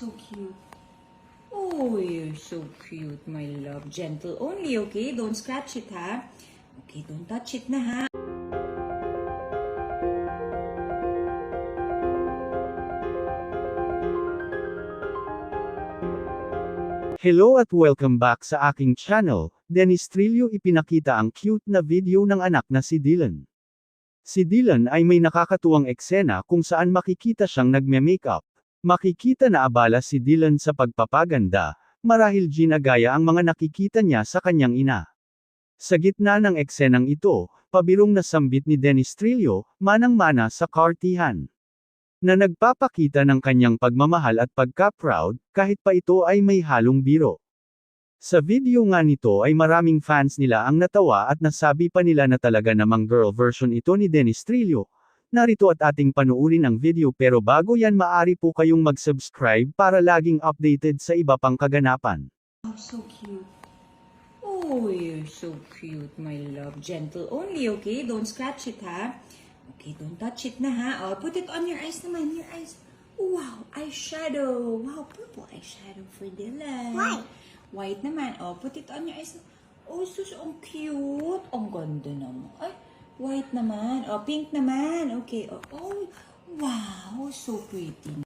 so cute. Oh, you're so cute, my love. Gentle only, okay? Don't scratch it, ha? Okay, don't touch it na, ha? Hello at welcome back sa aking channel. Dennis Trillo ipinakita ang cute na video ng anak na si Dylan. Si Dylan ay may nakakatuwang eksena kung saan makikita siyang nagme-makeup. Makikita na abala si Dylan sa pagpapaganda, marahil ginagaya ang mga nakikita niya sa kanyang ina. Sa gitna ng eksenang ito, pabirong nasambit ni Dennis Trillo, manang-mana sa kartihan na nagpapakita ng kanyang pagmamahal at pagka-proud, kahit pa ito ay may halong biro. Sa video nga nito ay maraming fans nila ang natawa at nasabi pa nila na talaga namang girl version ito ni Dennis Trillo. Narito at ating panuurin ang video pero bago yan maari po kayong mag-subscribe para laging updated sa iba pang kaganapan. Oh, so cute. Oh, you're so cute, my love. Gentle only, okay? Don't scratch it, ha? Okay, don't touch it na, ha? Oh, put it on your eyes naman, your eyes. Wow, eyeshadow. Wow, purple eyeshadow for Dylan. White. White naman. Oh, put it on your eyes. Oh, sus, ang cute. Ang ganda naman. Ay, white naman. Oh, pink naman. Okay. Oh, oh wow, so pretty.